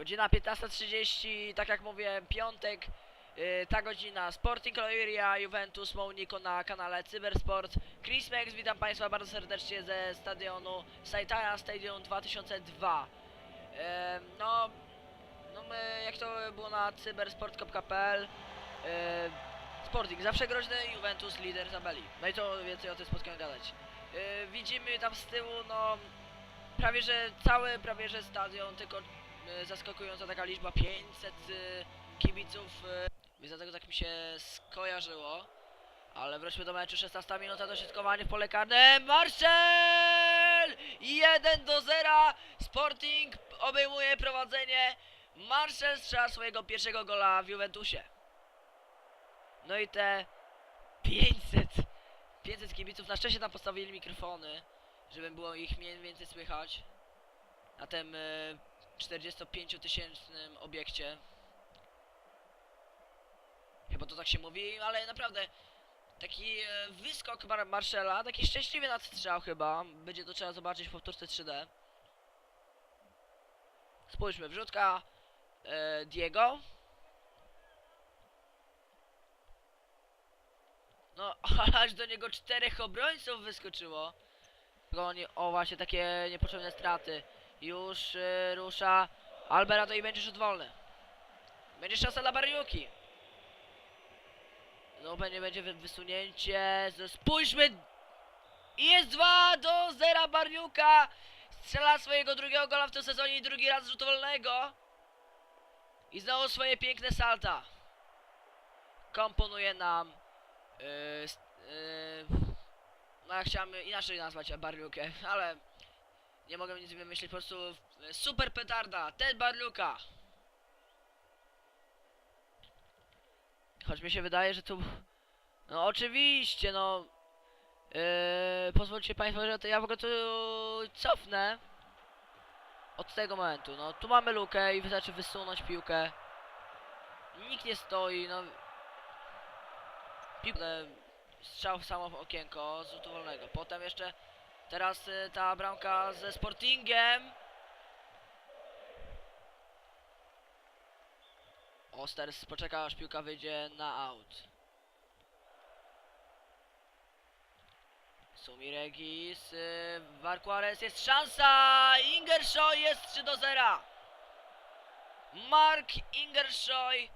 Godzina 15.30, tak jak mówiłem, piątek. Yy, ta godzina Sporting Loiria, Juventus Monaco na kanale Cybersport. Chris Mex, witam Państwa bardzo serdecznie ze stadionu Saitara Stadium 2002. Yy, no, no my, jak to było na cybersport.pl yy, Sporting zawsze groźny, Juventus lider tabeli. No i co więcej o tym spotkaniu gadać. Yy, widzimy tam z tyłu, no prawie że cały, prawie że stadion, tylko zaskakująca taka liczba 500 yy, kibiców, yy, więc dlatego tak mi się skojarzyło. Ale wróćmy do meczu, 16 minuta dośrodkowanie w pole karne, Marcel! 1 do 0, Sporting obejmuje prowadzenie, Marcel strzela swojego pierwszego gola w Juventusie. No i te 500, 500 kibiców, na szczęście tam postawili mikrofony, żeby było ich mniej więcej słychać na tym 45 tysięcznym obiekcie. Chyba to tak się mówi, ale naprawdę taki e, wyskok Mar taki szczęśliwy nadstrzał chyba. Będzie to trzeba zobaczyć w powtórce 3D. Spójrzmy, wrzutka e, Diego. No, aż do niego czterech obrońców wyskoczyło. Tylko o właśnie, takie niepotrzebne straty. Już e, rusza Albera, to i będzie rzut wolny. Będzie szansa dla Bariuki. No będzie, będzie wy- wysunięcie. Spójrzmy! I Jest 2 do 0 Barniuka. Strzela swojego drugiego gola w tym sezonie i drugi raz z rzutu wolnego. I znowu swoje piękne salta. Komponuje nam. Yy, yy, no ja chciałem inaczej nazwać Barniukę, ale nie mogę nic wymyślić. Po prostu yy, super petarda. Ten Barniuka. Choć mi się wydaje, że tu... No oczywiście, no... Yy, pozwólcie Państwo, że to ja w ogóle tu cofnę. Od tego momentu, no tu mamy lukę i wystarczy wysunąć piłkę. Nikt nie stoi, no... Piłkę... Strzał w samo okienko z rzutu wolnego. Potem jeszcze... Teraz y, ta bramka ze Sportingiem. Osters poczeka aż piłka wyjdzie na out. Sumi Regis, yy, Warquares, jest szansa! Ingershoy jest 3 do 0! Mark Ingershoy!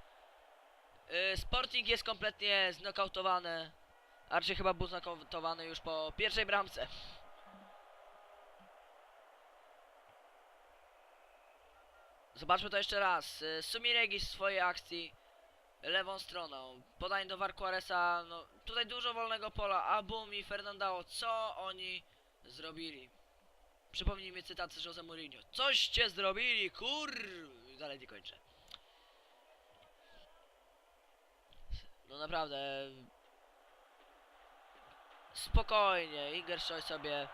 Yy, Sporting jest kompletnie znokautowany. A chyba był znokautowany już po pierwszej bramce. Zobaczmy to jeszcze raz. Y, Sumiregi w swojej akcji lewą stroną. Podanie do Warquaresa. No, tutaj dużo wolnego pola. Abum i Fernandao. Co oni zrobili? Przypomnijmy cytat z Jose Mourinho. Coście zrobili, kur... Dalej nie kończę. No naprawdę... Spokojnie, Ingershoy sobie